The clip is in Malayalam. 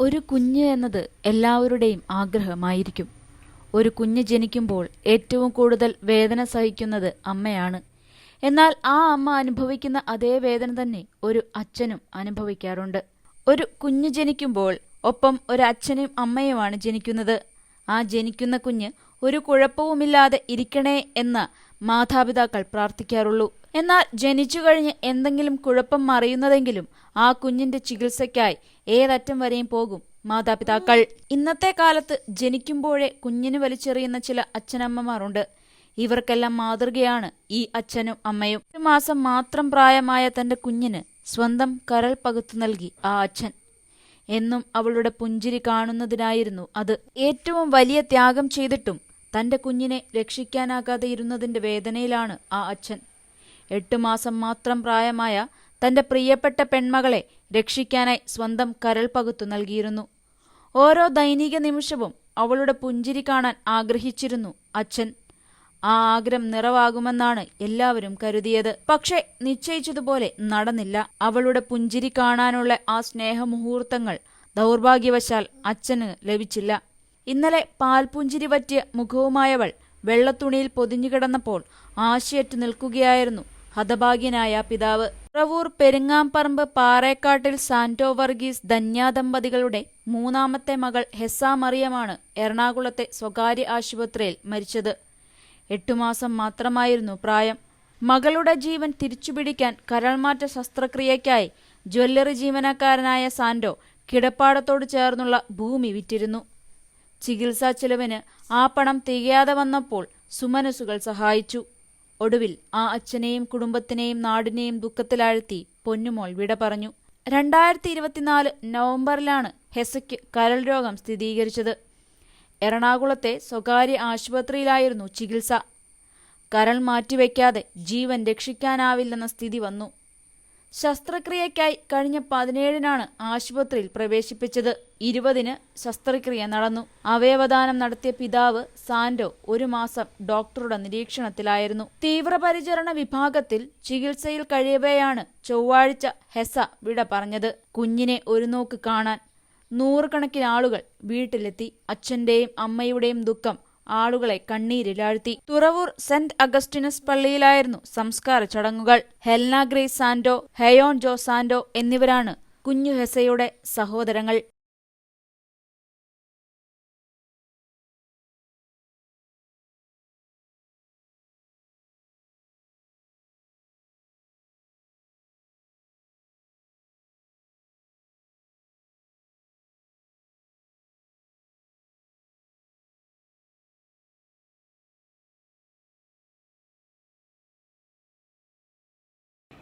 ഒരു കുഞ്ഞ് എന്നത് എല്ലാവരുടെയും ആഗ്രഹമായിരിക്കും. ഒരു കുഞ്ഞ് ജനിക്കുമ്പോൾ ഏറ്റവും കൂടുതൽ വേദന സഹിക്കുന്നത് അമ്മയാണ്. എന്നാൽ ആ അമ്മ അനുഭവിക്കുന്ന അതേ വേദന തന്നെ ഒരു അച്ഛനും അനുഭവിക്കാറുണ്ട്. ഒരു കുഞ്ഞ് ജനിക്കുമ്പോൾ ഒപ്പം ഒരു അച്ഛനും അമ്മയുമാണ് ജനിക്കുന്നത്. ആ ജനിക്കുന്ന കുഞ്ഞ് ഒരു കുഴപ്പവുമില്ലാതെ ഇരിക്കണേ എന്ന് മാതാപിതാക്കൾ പ്രാർത്ഥിക്കാറുള്ളൂ. എന്നാൽ ജനിച്ചു കഴിഞ്ഞ് എന്തെങ്കിലും കുഴപ്പം മറിയുന്നതെങ്കിലും ആ കുഞ്ഞിന്റെ ചികിത്സയ്ക്കായി ഏതറ്റം വരെയും പോകും മാതാപിതാക്കൾ. ഇന്നത്തെ കാലത്ത് ജനിക്കുമ്പോഴേ കുഞ്ഞിന് വലിച്ചെറിയുന്ന ചില അച്ഛനമ്മമാരുണ്ട്. ഇവർക്കെല്ലാം മാതൃകയാണ് ഈ അച്ഛനും അമ്മയും. ഒരു മാസം മാത്രം പ്രായമായ തന്റെ കുഞ്ഞിന് സ്വന്തം കരൾ പകുത്തു നൽകി ആ അച്ഛൻ. എന്നും അവളുടെ പുഞ്ചിരി കാണുന്നതിനായിരുന്നു അത്. ഏറ്റവും വലിയ ത്യാഗം ചെയ്തിട്ടും തന്റെ കുഞ്ഞിനെ രക്ഷിക്കാനാകാതെ ഇരുന്നതിന്റെ വേദനയിലാണ് ആ അച്ഛൻ. എട്ടു മാസം മാത്രം പ്രായമായ തന്റെ പ്രിയപ്പെട്ട പെൺമകളെ രക്ഷിക്കാനായി സ്വന്തം കരൾ പകുത്തു നൽകിയിരുന്നു. ഓരോ ദൈനിക നിമിഷവും അവളുടെ പുഞ്ചിരി കാണാൻ ആഗ്രഹിച്ചിരുന്നു അച്ഛൻ. ആ ആഗ്രഹം നിറവാകുമെന്നാണ് എല്ലാവരും കരുതിയത്. പക്ഷേ നിശ്ചയിച്ചതുപോലെ നടന്നില്ല. അവളുടെ പുഞ്ചിരി കാണാനുള്ള ആ സ്നേഹമുഹൂർത്തങ്ങൾ ദൗർഭാഗ്യവശാൽ അച്ഛന് ലഭിച്ചില്ല. ഇന്നലെ പാൽപുഞ്ചിരി പറ്റിയ മുഖവുമായവൾ വെള്ളത്തുണിയിൽ പൊതിഞ്ഞുകിടന്നപ്പോൾ ആശയറ്റു നിൽക്കുകയായിരുന്നു ഹതഭാഗ്യനായ പിതാവ്. പ്രവൂർ പെരുങ്ങാമ്പറമ്പ് പാറേക്കാട്ടിൽ സാന്റോ വർഗീസ് ധന്യാദമ്പതികളുടെ മൂന്നാമത്തെ മകൾ ഹെസ മറിയമാണ് എറണാകുളത്തെ സ്വകാര്യ ആശുപത്രിയിൽ മരിച്ചത്. എട്ടുമാസം മാത്രമായിരുന്നു പ്രായം. മകളുടെ ജീവൻ തിരിച്ചുപിടിക്കാൻ കരൾമാറ്റ ശസ്ത്രക്രിയയ്ക്കായി ജ്വല്ലറി ജീവനക്കാരനായ സാൻഡോ കിടപ്പാടത്തോട് ചേർന്നുള്ള ഭൂമി വിറ്റിരുന്നു. ചികിത്സാ ചെലവിന് ആ പണം തികയാതെ വന്നപ്പോൾ സുമനസുകൾ സഹായിച്ചു. ഒടുവിൽ ആ അച്ഛനെയും കുടുംബത്തിനെയും നാടിനെയും ദുഃഖത്തിലാഴ്ത്തി പൊന്നുമോൾ വിട പറഞ്ഞു. രണ്ടായിരത്തി ഇരുപത്തിനാല് നവംബറിലാണ് ഹെസയ്ക്ക് കരൾ രോഗം സ്ഥിരീകരിച്ചത്. എറണാകുളത്തെ സ്വകാര്യ ആശുപത്രിയിലായിരുന്നു ചികിത്സ. കരൾ മാറ്റിവെക്കാതെ ജീവൻ രക്ഷിക്കാനാവില്ലെന്ന സ്ഥിതി വന്നു. ശസ്ത്രക്രിയയ്ക്കായി കഴിഞ്ഞ പതിനേഴിനാണ് ആശുപത്രിയിൽ പ്രവേശിപ്പിച്ചത്. ഇരുപതിന് ശസ്ത്രക്രിയ നടന്നു. അവയവദാനം നടത്തിയ പിതാവ് സാൻഡോ ഒരു മാസം ഡോക്ടറുടെ നിരീക്ഷണത്തിലായിരുന്നു. തീവ്രപരിചരണ വിഭാഗത്തിൽ ചികിത്സയിൽ കഴിയവെയാണ് ചൊവ്വാഴ്ച ഹെസ വിട പറഞ്ഞത്. കുഞ്ഞിനെ ഒരു നോക്ക് കാണാൻ നൂറുകണക്കിന് ആളുകൾ വീട്ടിലെത്തി അച്ഛന്റെയും അമ്മയുടെയും ദുഃഖം ആളുകളെ കണ്ണീരിലാഴ്ത്തി. തുറവൂർ സെന്റ് അഗസ്റ്റിനസ് പള്ളിയിലായിരുന്നു സംസ്കാര ചടങ്ങുകൾ. ഹെൽന ഗ്രേസ് സാന്റോ ഹെയോൺ ജോ സാന്റോ എന്നിവരാണ് കുഞ്ഞു ഹെസയുടെ സഹോദരങ്ങൾ.